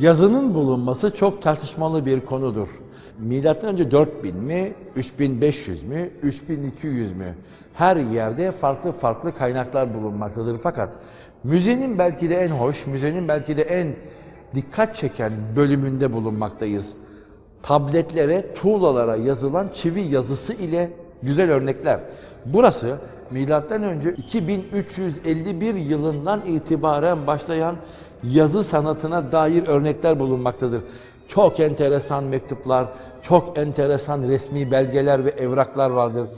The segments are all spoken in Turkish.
Yazının bulunması çok tartışmalı bir konudur. Milattan önce 4000 mi, 3500 mü, 3200 mü? Her yerde farklı farklı kaynaklar bulunmaktadır. Fakat müzenin belki de en hoş, müzenin belki de en dikkat çeken bölümünde bulunmaktayız. Tabletlere, tuğlalara yazılan çivi yazısı ile güzel örnekler. Burası milattan önce 2351 yılından itibaren başlayan yazı sanatına dair örnekler bulunmaktadır. Çok enteresan mektuplar, çok enteresan resmi belgeler ve evraklar vardır.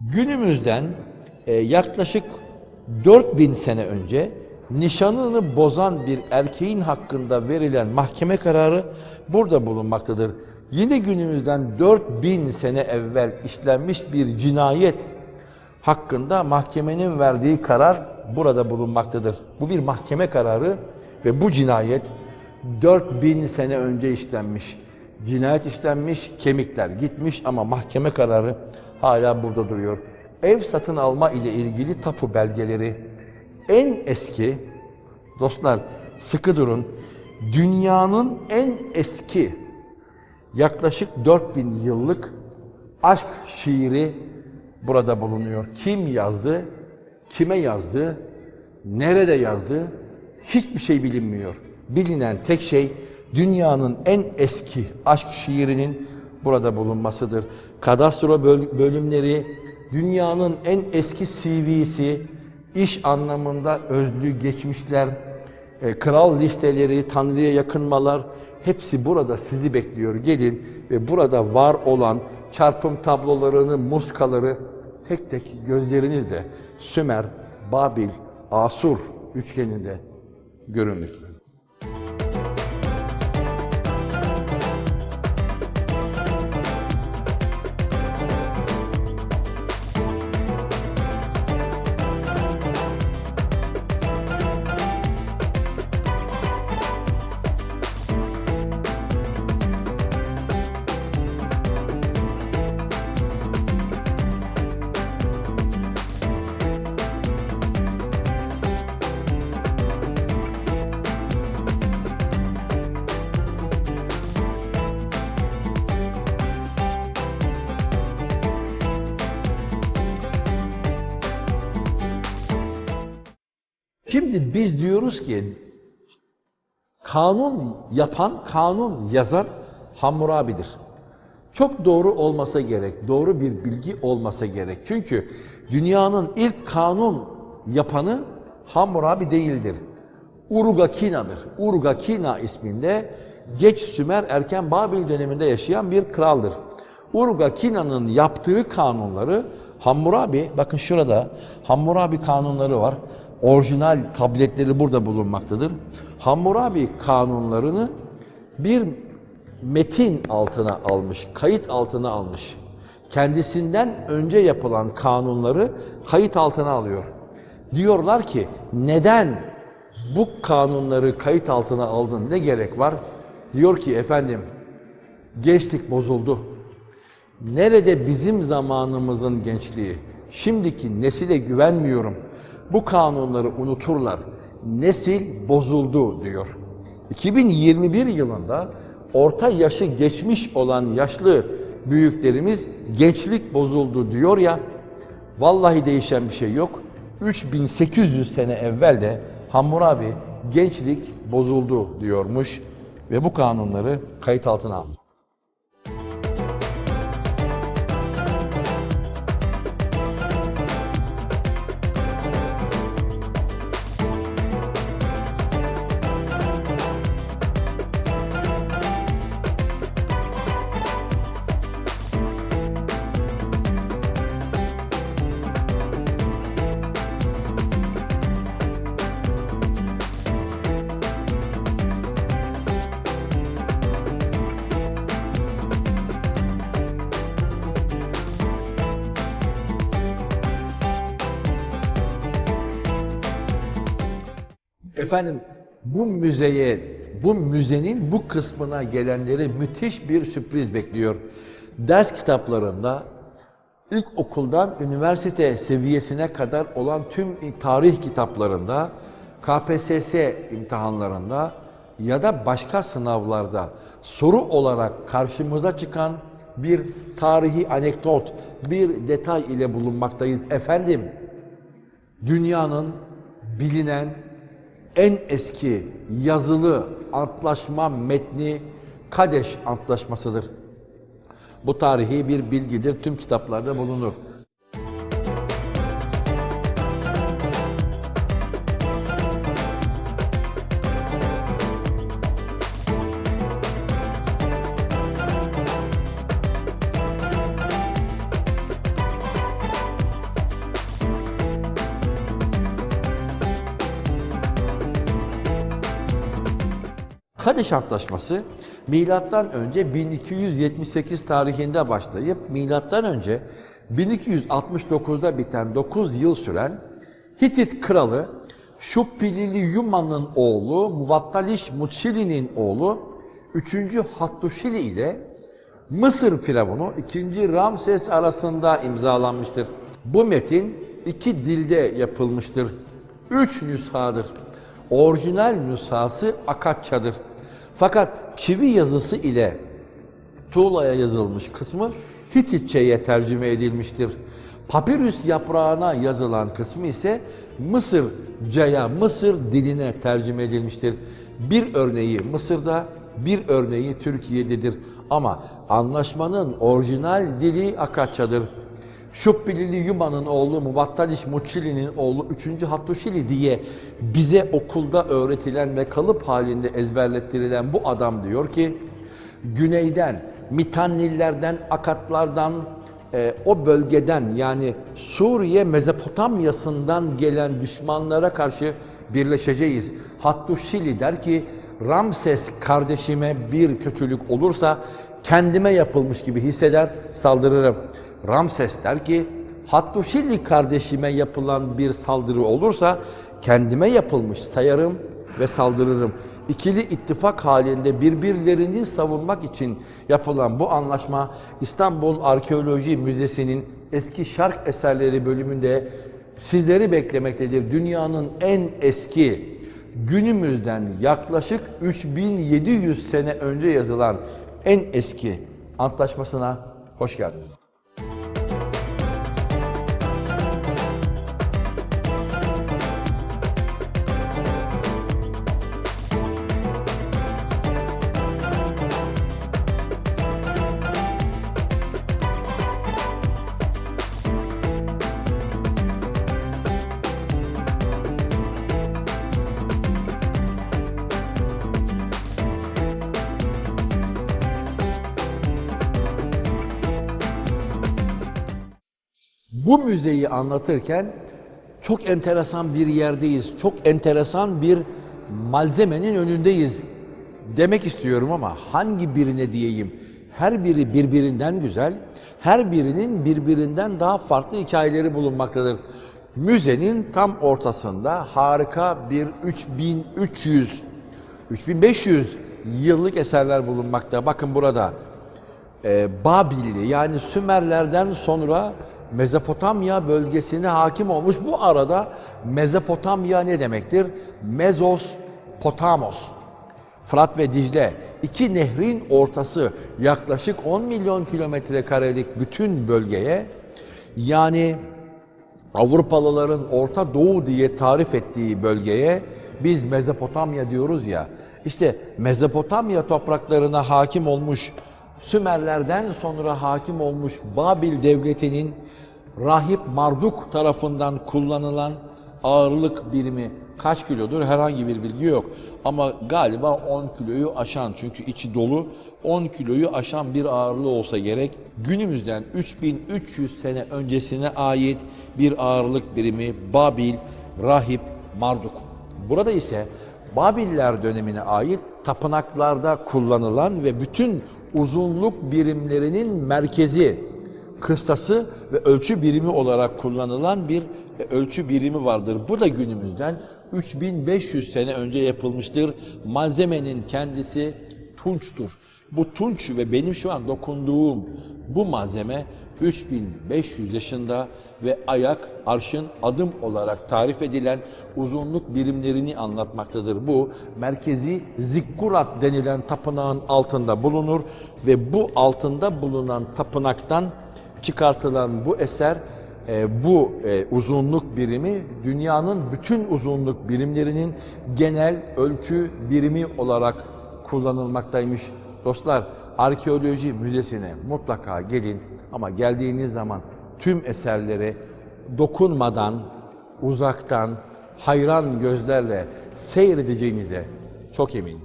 Günümüzden e, yaklaşık 4000 sene önce nişanını bozan bir erkeğin hakkında verilen mahkeme kararı burada bulunmaktadır. Yine günümüzden 4000 sene evvel işlenmiş bir cinayet hakkında mahkemenin verdiği karar burada bulunmaktadır. Bu bir mahkeme kararı ve bu cinayet 4000 sene önce işlenmiş. Cinayet işlenmiş, kemikler gitmiş ama mahkeme kararı hala burada duruyor. Ev satın alma ile ilgili tapu belgeleri en eski dostlar sıkı durun. Dünyanın en eski yaklaşık 4000 yıllık aşk şiiri burada bulunuyor. Kim yazdı? Kime yazdı? Nerede yazdı? Hiçbir şey bilinmiyor. Bilinen tek şey dünyanın en eski aşk şiirinin burada bulunmasıdır. Kadastro böl- bölümleri, dünyanın en eski CV'si, iş anlamında özlü geçmişler, e, kral listeleri, tanrıya yakınmalar hepsi burada sizi bekliyor. Gelin ve burada var olan çarpım tablolarını, muskaları tek tek gözlerinizle Sümer, Babil, Asur üçgeninde görün lütfen. Şimdi biz diyoruz ki kanun yapan, kanun yazan Hammurabi'dir. Çok doğru olmasa gerek, doğru bir bilgi olmasa gerek. Çünkü dünyanın ilk kanun yapanı Hammurabi değildir. Urgakina'dır. Urgakina isminde geç Sümer erken Babil döneminde yaşayan bir kraldır. Urgakina'nın yaptığı kanunları Hammurabi, bakın şurada Hammurabi kanunları var. Orijinal tabletleri burada bulunmaktadır. Hammurabi kanunlarını bir metin altına almış, kayıt altına almış. Kendisinden önce yapılan kanunları kayıt altına alıyor. Diyorlar ki neden bu kanunları kayıt altına aldın ne gerek var? Diyor ki efendim gençlik bozuldu. Nerede bizim zamanımızın gençliği? Şimdiki nesile güvenmiyorum. Bu kanunları unuturlar. Nesil bozuldu diyor. 2021 yılında orta yaşı geçmiş olan yaşlı büyüklerimiz gençlik bozuldu diyor ya. Vallahi değişen bir şey yok. 3800 sene evvel de Hammurabi gençlik bozuldu diyormuş ve bu kanunları kayıt altına almış. Efendim bu müzeye, bu müzenin bu kısmına gelenleri müthiş bir sürpriz bekliyor. Ders kitaplarında ilk okuldan üniversite seviyesine kadar olan tüm tarih kitaplarında, KPSS imtihanlarında ya da başka sınavlarda soru olarak karşımıza çıkan bir tarihi anekdot, bir detay ile bulunmaktayız. Efendim, dünyanın bilinen en eski yazılı antlaşma metni Kadeş Antlaşması'dır. Bu tarihi bir bilgidir, tüm kitaplarda bulunur. Kadeş Antlaşması milattan önce 1278 tarihinde başlayıp milattan önce 1269'da biten 9 yıl süren Hitit kralı Şuppilili Yuma'nın oğlu Muvattaliş Mutşili'nin oğlu 3. Hattuşili ile Mısır Firavunu 2. Ramses arasında imzalanmıştır. Bu metin iki dilde yapılmıştır. Üç nüshadır. Orijinal nüshası Akatçadır. Fakat çivi yazısı ile tuğlaya yazılmış kısmı Hititçe'ye tercüme edilmiştir. Papirüs yaprağına yazılan kısmı ise Mısırcaya, Mısır diline tercüme edilmiştir. Bir örneği Mısır'da, bir örneği Türkiye'dedir. Ama anlaşmanın orijinal dili Akatçadır. Şuppilili Yuma'nın oğlu Muvattaliş Muçili'nin oğlu 3. Hattuşili diye bize okulda öğretilen ve kalıp halinde ezberlettirilen bu adam diyor ki güneyden, Mitannillerden, Akatlardan, e, o bölgeden yani Suriye Mezopotamyasından gelen düşmanlara karşı birleşeceğiz. Hattuşili der ki Ramses kardeşime bir kötülük olursa kendime yapılmış gibi hisseder, saldırırım. Ramses der ki Hattuşili kardeşime yapılan bir saldırı olursa kendime yapılmış sayarım ve saldırırım. İkili ittifak halinde birbirlerini savunmak için yapılan bu anlaşma İstanbul Arkeoloji Müzesi'nin eski şark eserleri bölümünde sizleri beklemektedir. Dünyanın en eski günümüzden yaklaşık 3700 sene önce yazılan en eski antlaşmasına hoş geldiniz. Bu müzeyi anlatırken çok enteresan bir yerdeyiz. Çok enteresan bir malzemenin önündeyiz demek istiyorum ama hangi birine diyeyim? Her biri birbirinden güzel, her birinin birbirinden daha farklı hikayeleri bulunmaktadır. Müzenin tam ortasında harika bir 3300 3500 yıllık eserler bulunmakta. Bakın burada e, Babilli yani Sümerlerden sonra Mezopotamya bölgesine hakim olmuş. Bu arada Mezopotamya ne demektir? Mezos, Potamos. Fırat ve Dicle iki nehrin ortası yaklaşık 10 milyon kilometre karelik bütün bölgeye yani Avrupalıların Orta Doğu diye tarif ettiği bölgeye biz Mezopotamya diyoruz ya. İşte Mezopotamya topraklarına hakim olmuş Sümerlerden sonra hakim olmuş Babil devletinin Rahip Marduk tarafından kullanılan ağırlık birimi kaç kilodur herhangi bir bilgi yok. Ama galiba 10 kiloyu aşan çünkü içi dolu 10 kiloyu aşan bir ağırlığı olsa gerek. Günümüzden 3300 sene öncesine ait bir ağırlık birimi Babil Rahip Marduk. Burada ise Babiller dönemine ait tapınaklarda kullanılan ve bütün uzunluk birimlerinin merkezi, kıstası ve ölçü birimi olarak kullanılan bir ölçü birimi vardır. Bu da günümüzden 3500 sene önce yapılmıştır. Malzemenin kendisi tunçtur. Bu tunç ve benim şu an dokunduğum bu malzeme 3500 yaşında ve ayak, arşın adım olarak tarif edilen uzunluk birimlerini anlatmaktadır. Bu merkezi zikkurat denilen tapınağın altında bulunur ve bu altında bulunan tapınaktan çıkartılan bu eser e, bu e, uzunluk birimi dünyanın bütün uzunluk birimlerinin genel ölçü birimi olarak kullanılmaktaymış. Dostlar arkeoloji müzesine mutlaka gelin ama geldiğiniz zaman tüm eserlere dokunmadan, uzaktan, hayran gözlerle seyredeceğinize çok eminim.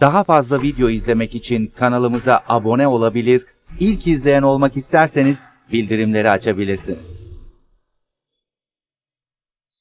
Daha fazla video izlemek için kanalımıza abone olabilir, ilk izleyen olmak isterseniz bildirimleri açabilirsiniz.